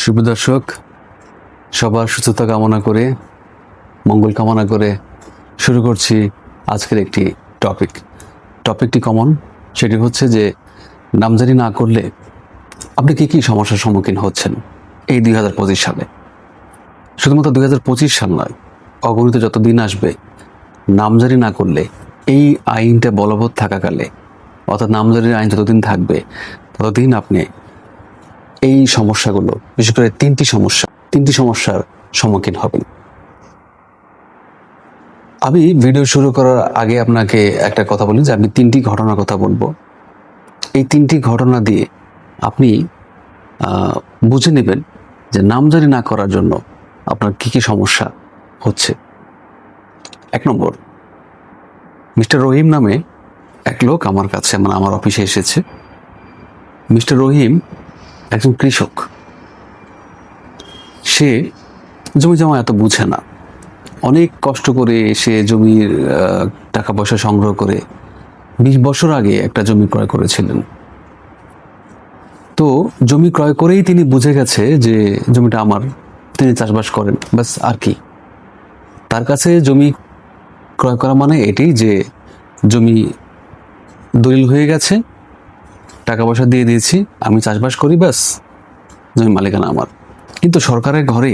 শুভ দর্শক, সবার সুস্থতা কামনা করে, মঙ্গল কামনা করে শুরু করছি আজকের একটি টপিক। টপিকটি কমন, সেটি হচ্ছে যে নামজারি না করলে আপনি কী কী সমস্যার সম্মুখীন হচ্ছেন এই দুই হাজার পঁচিশ সালে? শুধুমাত্র দুই হাজার পঁচিশ সাল নয়, অগণিত যত দিন আসবে, নামজারি না করলে, এই আইনটা বলবৎ থাকাকালে, অর্থাৎ নামজারির আইন যতদিন থাকবে, ততদিন আপনি এই সমস্যাগুলো, বিশেষ করে তিনটি সমস্যা, তিনটি সমস্যার সম্মুখীন হবেন। আমি ভিডিও শুরু করার আগে আপনাকে একটা কথা বলি, যে আমি তিনটি ঘটনার কথা বলব। এই তিনটি ঘটনা দিয়ে আপনি বুঝে নেবেন যে নামজারি না করার জন্য আপনার কি কি সমস্যা হচ্ছে। এক নম্বর, মিস্টার রহিম নামে এক লোক আমার কাছে মানে আমার অফিসে এসেছে। মিস্টার রহিম একজন কৃষক। সে জমি জমা এত বুঝে না। অনেক কষ্ট করে সে জমির টাকা পয়সা সংগ্রহ করে বিশ বছর আগে একটা জমি ক্রয় করেছিলেন। তো জমি ক্রয় করেই তিনি বুঝে গেছে যে জমিটা আমার, তিনি চাষবাস করেন। ব্যাস, আর কি। তার কাছে জমি ক্রয় করা মানে এটি যে জমি দলিল হয়ে গেছে। টাকা পয়সা দিয়ে দিয়েছি, আমি চাষবাস করি, ব্যাস। জমি মালিকানা আমার। কিন্তু সরকারের ঘরে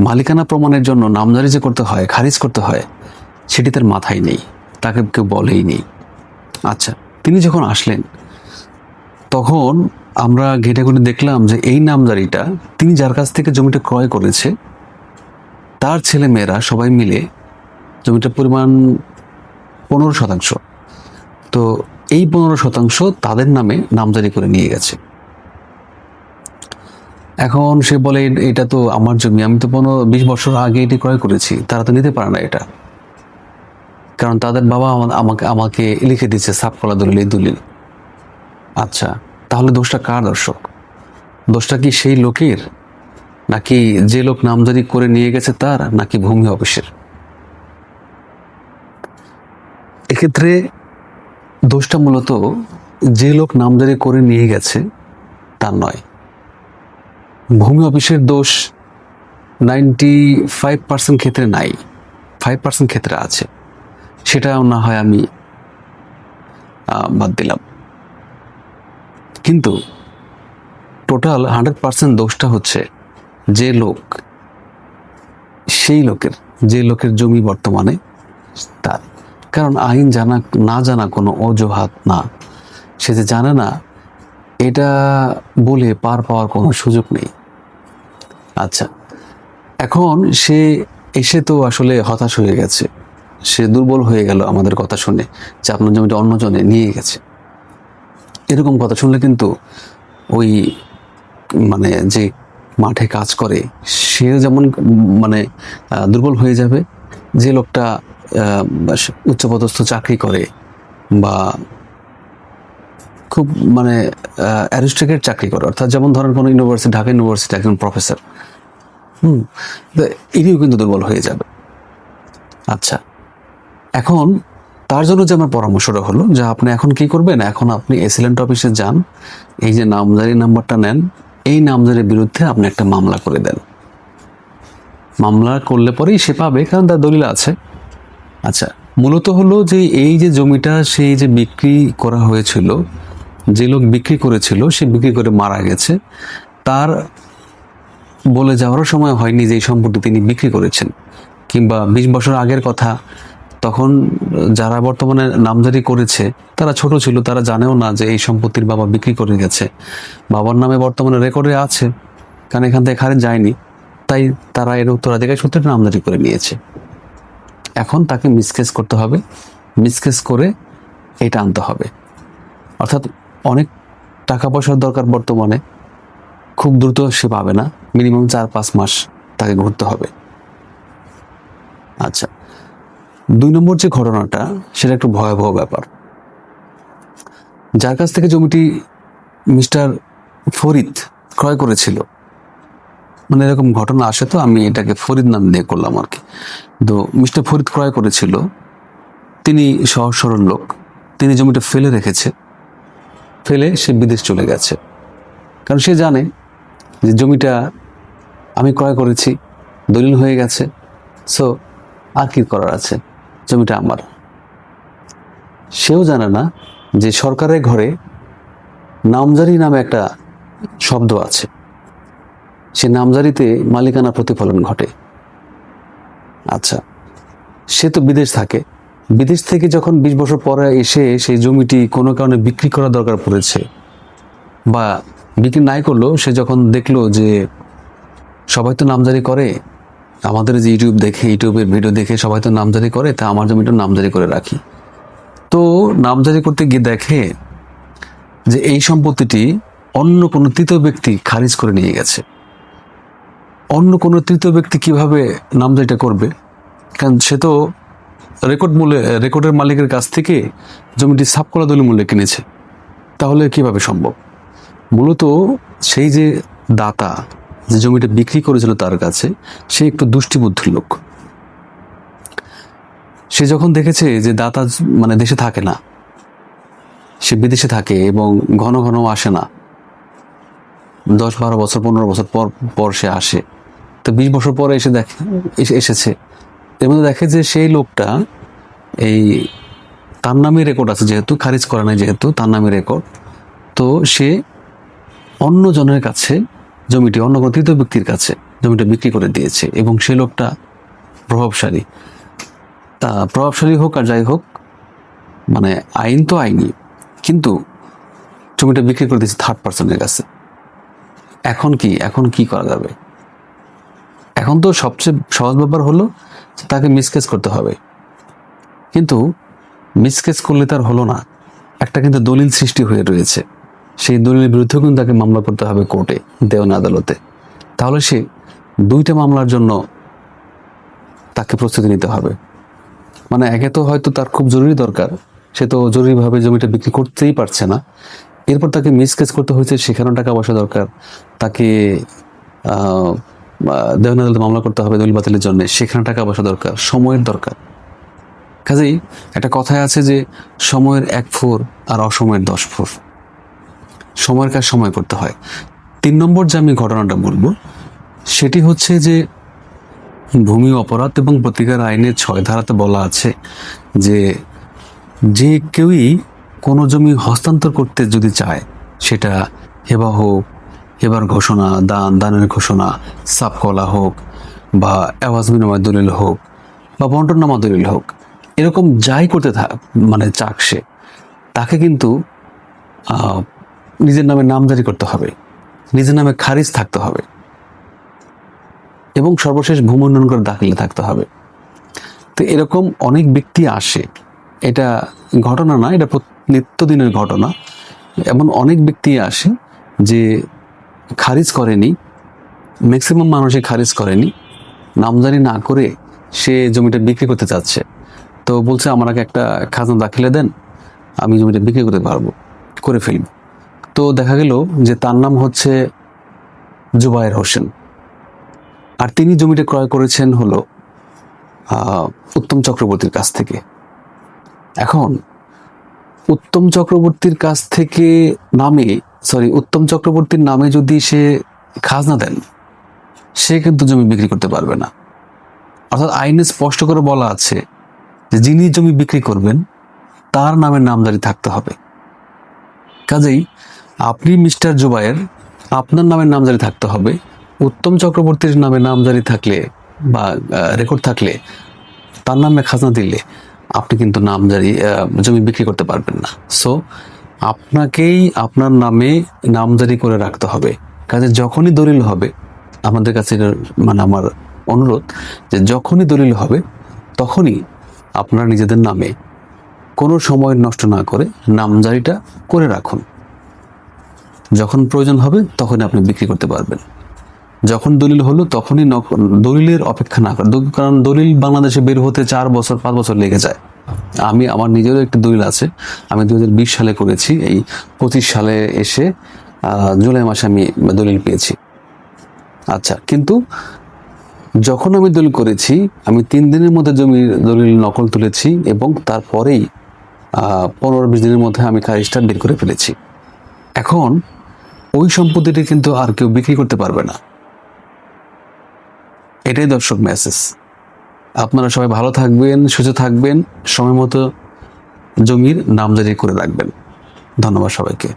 মালিকানা প্রমাণের জন্য নামজারি যে করতে হয়, খারিজ করতে হয়, সেটি তার মাথায় নেই। তাকে কেউ বলেই নেই। আচ্ছা তিনি যখন আসলেন, তখন আমরা ঘেটে ঘুরে দেখলাম যে এই নামজারিটা তিনি যার কাছ থেকে জমিটা ক্রয় করেছে, তার ছেলে মেয়েরা সবাই মিলে জমিটার পরিমাণ পনেরো শতাংশ। তো এই পনেরো শতাংশ তাদের নামে নামজারি করে নিয়ে গেছে। এখন সে বলে, এটা তো আমার জমি, আমি তো পনেরো, বিশ বছর আগে এটি ক্রয় করেছি, তারা তো নিতে পারে না এটা। কারণ তাদের বাবা আমাকে আমাকে লিখে দিচ্ছে সাফ কলা দলিল দলিল। আচ্ছা তাহলে দোষটা কার দর্শক? দোষটা কি সেই লোকের, নাকি যে লোক নামজারি করে নিয়ে গেছে তার, নাকি ভূমি অফিসের? এক্ষেত্রে দোষটা মূলত যে লোক নামজারি করে নিয়ে গেছে, তার নয়। ভূমি অফিসের দোষ নাইনটি ফাইভ পার্সেন্ট ক্ষেত্রে নাই ফাইভ পার্সেন্ট ক্ষেত্রে আছে। সেটাও না হয় আমি বাদ দিলাম। কিন্তু টোটাল হান্ড্রেড পার্সেন্ট দোষটা হচ্ছে যে লোক, সেই লোকের, যে লোকের জমি বর্তমানে তার কারণ আইন জানা, না জানা কোনো অজুহাত না। সে যে জানে না, এটা বলে পার পাওয়ার কোনো সুযোগ নেই। আচ্ছা এখন সে এসে তো আসলে হতাশ হয়ে গেছে। সে দুর্বল হয়ে গেল আমাদের কথা শুনে, যে আপনার জমিটা অন্যজনে নিয়ে গেছে। এরকম কথা শুনলে কিন্তু ওই মানে যে মাঠে কাজ করে, সে যেমন মানে দুর্বল হয়ে যাবে, যে লোকটা উচ্চপদস্থ চাকরি করে বা খুব মানে অ্যারিস্ট্রিকেট চাকরি করে। অর্থাৎ যেমন ধরেন কোনো ইউনিভার্সিটি ঢাকা ইউনিভার্সিটি একজন প্রফেসর হুম ইনিও কিন্তু দুর্বল হয়ে যাবে। আচ্ছা এখন তার জন্য যে আমার পরামর্শটা হলো যে আপনি এখন কি করবেন? এখন আপনি এসিলেন্ট অফিসে যান, এই যে নামজারি নাম্বারটা নেন, এই নামজারির বিরুদ্ধে আপনি একটা মামলা করে দেন। মামলা করলে পরেই সে পাবে, কারণ তার দলিল আছে। আচ্ছা মূলত হলো যে এই যে জমিটা সেই যে বিক্রি করা হয়েছিল, যে লোক বিক্রি করেছিল, সে বিক্রি করে মারা গেছে। তার বলে যাওয়ারও সময় হয়নি যে এই সম্পত্তি তিনি বিক্রি করেছেন। কিংবা বিশ বছর আগের কথা, তখন যারা বর্তমানে নামজারি করেছে, তারা ছোট ছিল, তারা জানেও না যে এই সম্পত্তির বাবা বিক্রি করে গেছে। বাবার নামে বর্তমানে রেকর্ডে আছে, কারণ এখান থেকে খারিজ যায়নি। তাই তারা এর উত্তরাধিকার সূত্রে নামজারি করে নিয়েছে। এখন তাকে মিসকেস করতে হবে। মিসকেস করে এটা আনতে হবে। অর্থাৎ অনেক টাকা পয়সার দরকার বর্তমানে। খুব দ্রুত সে পাবে না। মিনিমাম চার পাঁচ মাস তাকে ঘুরতে হবে। আচ্ছা দুই নম্বর যে ঘটনাটা, সেটা একটু ভয়াবহ ব্যাপার। যার কাছ থেকে জমিটি মিস্টার ফরিদ ক্রয় করেছিল মানে এরকম ঘটনা আসে তো, আমি এটাকে ফরিদ নাম দিয়ে করলাম আর কি। তো মিস্টার ফরিদ ক্রয় করেছিল। তিনি সহজ সরল লোক। তিনি জমিটা ফেলে রেখেছে। ফেলে সে বিদেশ চলে গেছে। কারণ সে জানে যে জমিটা আমি ক্রয় করেছি, দলিল হয়ে গেছে। সো আর কি করার আছে? জমিটা আমার। সেও জানে না যে সরকারের ঘরে নামজারি নামে একটা শব্দ আছে। সে নামজারিতে মালিকানা প্রতিফলন ঘটে। আচ্ছা সে তো বিদেশ থাকে। বিদেশ থেকে যখন বিশ বছর পরে এসে সেই জমিটি কোনো কারণে বিক্রি করা দরকার পড়েছে বা বিক্রি নাই করলেও সে যখন দেখল যে সবাই তো নামজারি করে, আমাদের যে ইউটিউব দেখে, ইউটিউবের ভিডিও দেখে সবাই তো নামজারি করে, তা আমার জমিটা নামজারি করে রাখি। তো নামজারি করতে গিয়ে দেখে যে এই সম্পত্তিটি অন্য কোনো তৃতীয় ব্যক্তি খারিজ করে নিয়ে গেছে। অন্য কোনো তৃতীয় ব্যক্তি কীভাবে নামজারিটা করবে? কারণ সে তো রেকর্ড মূল্যে রেকর্ডের মালিকের কাছ থেকে জমিটি সাপকলা দলি মূল্যে কিনেছে। তাহলে কীভাবে সম্ভব? মূলত সেই যে দাতা যে জমিটা বিক্রি করেছিল তার কাছে, সে একটু দুষ্টিবুদ্ধির লোক। সে যখন দেখেছে যে দাতা মানে দেশে থাকে না, সে বিদেশে থাকে এবং ঘন ঘন আসে না। দশ বারো বছর, পনেরো বছর পর পর সে আসে। তো বিশ বছর পরে এসে দেখে, এসে, এসেছে। এর মধ্যে দেখে যে সেই লোকটা এই তার নামে রেকর্ড আছে যেহেতু, খারিজ করা নাই যেহেতু তার নামে রেকর্ড তো সে অন্য জনের কাছে জমিটি, অন্য কোনো তৃতীয় ব্যক্তির কাছে জমিটা বিক্রি করে দিয়েছে এবং সে লোকটা প্রভাবশালী। তা প্রভাবশালী হোক আর যাই হোক মানে আইন তো আইনি, কিন্তু জমিটা বিক্রি করে দিয়েছে থার্ড পার্সনের কাছে। এখন কি এখন কি করা যাবে? এখন তো সবচেয়ে সহজ ব্যাপার হলো তাকে মিসকেস করতে হবে। কিন্তু মিসকেস করলে তার হলো না। একটা কিন্তু দলিল সৃষ্টি হয়ে রয়েছে। সেই দলিলের বিরুদ্ধে কিন্তু তাকে মামলা করতে হবে কোর্টে, দেওয়ান আদালতে। তাহলে সে দুইটা মামলার জন্য তাকে প্রস্তুতি নিতে হবে। মানে একে তো হয়তো তার খুব জরুরি দরকার, সে তো জরুরিভাবে জমিটা বিক্রি করতেই পারছে না। এরপর তাকে মিসকেস করতে হয়েছে, সেখানেও টাকা পয়সা দরকার। তাকে আদালতে মামলা করতে হবে দলিল বাতিলের জন্য, সেখানে টাকা পয়সা দরকার, সময়ের দরকার। কাজেই একটা কথায় আছে যে, সময়ের এক ফোর আর অসময়ের দশ ফোর। সময়ের কাজ সময় করতে হয়। তিন নম্বর যে আমি ঘটনাটা বলব, সেটি হচ্ছে যে, ভূমি অপরাধ এবং প্রতিকার আইনের ছয় ধারাতে বলা আছে যে যে কেউই কোনো জমি হস্তান্তর করতে যদি চায়, সেটা হেবা হেবার ঘোষণা, দান, দানের ঘোষণা সাপকলা হোক বা আওয়াজ বিনিময় দলিল হোক বা বন্টননামা দলিল হোক, এরকম যাই করতে থাক মানে চাক সে, তাকে কিন্তু নিজের নামে নামজারি করতে হবে, নিজের নামে খারিজ থাকতে হবে এবং সর্বশেষ ভূমি উন্নয়ন করে দাখিলে থাকতে হবে। তো এরকম অনেক ব্যক্তি আসে, এটা ঘটনা না, এটা নিত্যদিনের ঘটনা, এমন অনেক ব্যক্তি আসে যে খারিজ করেনি ম্যাক্সিমাম মানুষই খারিজ করেনি। নামজারি না করে সে জমিটা বিক্রি করতে চাচ্ছে। তো বলছে আমাকে একটা খাজনা দাখিলে দেন, আমি জমিটা বিক্রি করতে পারব, করে ফেলব। তো দেখা গেল যে তার নাম হচ্ছে জুবায়ের হোসেন। আর তিনি জমিটা ক্রয় করেছেন হলো উত্তম চক্রবর্তীর কাছ থেকে। এখন, উত্তম চক্রবর্তীর কাছ থেকে নামে সরি, উত্তম চক্রবর্তীর নামে যদি সে খাজনা দেন, সে কিন্তু জমি বিক্রি করতে পারবে না। অর্থাৎ আইনে স্পষ্ট করে বলা আছে যে যিনি জমি বিক্রি করবেন, তার নামে নামজারি থাকতে হবে। কাজেই আপনি মিস্টার জুবায়ের, আপনার নামে নামজারি থাকতে হবে। উত্তম চক্রবর্তীর নামে নামজারি থাকলে বা রেকর্ড থাকলে, তার নামে খাজনা দিলে আপনি কিন্তু নামজারি জমি বিক্রি করতে পারবেন না। সো আপনাকেই আপনার নামে নামজারি করে রাখতে হবে। কাজে যখনই দলিল হবে, আমাদের কাছে মানে আমার অনুরোধ যে যখনই দলিল হবে, তখনই আপনারা নিজেদের নামে কোনো সময় নষ্ট না করে নামজারিটা করে রাখুন। যখন প্রয়োজন হবে, তখনই আপনি বিক্রি করতে পারবেন। যখন দলিল হলো, তখনই দলিলের অপেক্ষা না করে কারণ দলিল বাংলাদেশে বের হতে চার বছর, পাঁচ বছর লেগে যায়। আমি, আমার নিজেরও একটি দলিল আছে। আমি দুহাজার বিশ সালে করেছি, এই পঁচিশ সালে এসে জুলাই মাসে আমি দলিল পেয়েছি। আচ্ছা কিন্তু যখন আমি দলিল করেছি, আমি তিন দিনের মধ্যে জমির দলিল নকল তুলেছি এবং তারপরেই পনেরো বিশ দিনের মধ্যে আমি খারিজটা বের করে ফেলেছি। এখন, ওই সম্পত্তিটি কিন্তু আর কেউ বিক্রি করতে পারবে না। এটাই দর্শক মেসেজ আপনারা সবাই ভালো থাকবেন সুস্থ থাকবেন সময় মতো জমির নামজারি করে রাখবেন। ধন্যবাদ সবাইকে।